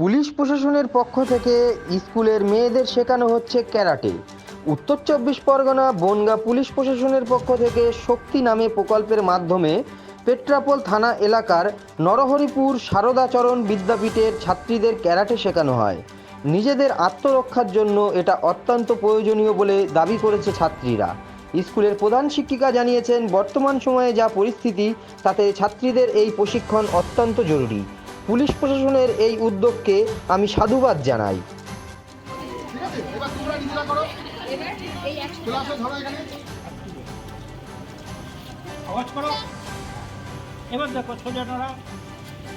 Police প্রশাসনের পক্ষ থেকে স্কুলের মেয়েদের শেখানো হচ্ছে ক্যারাটে। উত্তর চব্বিশ পরগনা বনগা পুলিশ প্রশাসনের পক্ষ থেকে শক্তি নামে প্রকল্পের মাধ্যমে পেট্রাপোল থানা এলাকার নরহরিপুর শারদাচরণ বিদ্যাপীঠের ছাত্রীদের ক্যারাটে শেখানো হয়। নিজেদের আত্মরক্ষার জন্য এটা অত্যন্ত প্রয়োজনীয় বলে দাবি করেছে ছাত্রীরা। স্কুলের প্রধান শিক্ষিকা জানিয়েছেন, বর্তমান সময়ে যা পরিস্থিতি, তাতে ছাত্রীদের এই প্রশিক্ষণ অত্যন্ত জরুরি। পুলিশ প্রশাসনের এই উদ্যোগকে আমি সাধুবাদ জানাই। এবার দেখো সোজা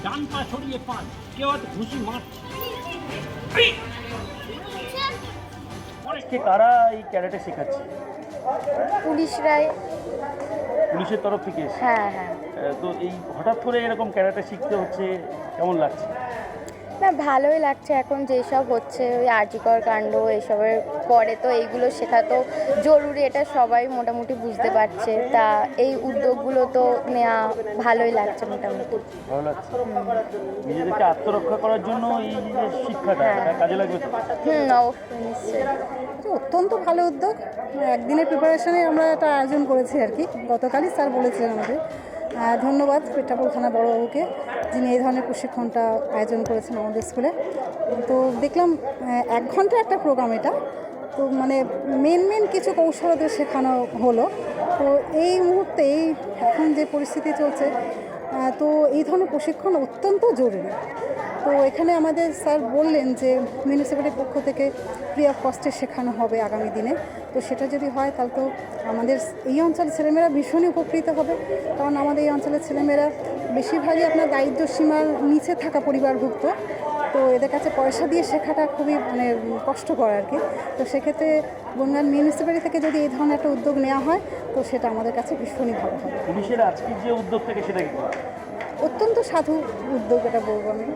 ডান পা ছড়িয়ে পান কেউ ঘুষি মারছে। কে কারা এই ক্যারেটে শেখাচ্ছে? পুলিশরাই পুলিশের তরফ থেকে এসে? হ্যাঁ হ্যাঁ। তো এই হঠাৎ করে এরকম ক্যারাটে শিখতে হচ্ছে কেমন লাগছে? না ভালোই লাগছে এখন যেসব হচ্ছে ওই আর্যিকর কাণ্ড এসবের পরে তো এইগুলো শেখা তো জরুরি এটা সবাই মোটামুটি বুঝতে পারছে। তা এই উদ্যোগগুলো তো নেওয়া ভালোই লাগছে মোটামুটি। ভালো লাগছে। নিজেদেরকে আত্মরক্ষা করার জন্য এই যে শিক্ষাটা হ্যাঁ। কাজে লাগবে তো? হুম অবশ্যই নিশ্চয়ই। অত্যন্ত ভালো উদ্যোগ। একদিনের প্রিপারেশনে আমরা একটা আয়োজন করেছি আর কি। গতকালই স্যার বলেছিলেন আমাদের ধন্যবাদ পেট্রাপোল থানা বড়বাবুকে যিনি এই ধরনের প্রশিক্ষণটা আয়োজন করেছেন আমাদের স্কুলে। তো দেখলাম এক ঘণ্টা একটা প্রোগ্রাম এটা। তো মানে মেন মেন কিছু কৌশল ওদের শেখানো হলো। তো এই মুহূর্তে এই এখন যে পরিস্থিতি চলছে তো এই ধরনের প্রশিক্ষণ অত্যন্ত জরুরি। তো এখানে আমাদের স্যার বললেন যে মিউনিসিপ্যালিটির পক্ষ থেকে ফ্রি অফ কস্টে শেখানো হবে আগামী দিনে। তো সেটা যদি হয় তাহলে তো আমাদের এই অঞ্চলের ছেলেমেয়েরা ভীষণই উপকৃত হবে। কারণ আমাদের এই অঞ্চলের ছেলেমেয়েরা বেশিরভাগই আপনার দারিদ্র সীমার নিচে থাকা পরিবারভুক্ত। তো এদের কাছে পয়সা দিয়ে শেখাটা খুবই মানে কষ্টকর আর কি। তো সেক্ষেত্রে বনগান মিউনিসিপ্যালিটি থেকে যদি এই ধরনের একটা উদ্যোগ নেওয়া হয় তো সেটা আমাদের কাছে ভীষণই ভালো হবে। পুলিশের আজকের যে উদ্যোগ থেকে সেটা অত্যন্ত সাধু উদ্যোগ এটা বলব আমি।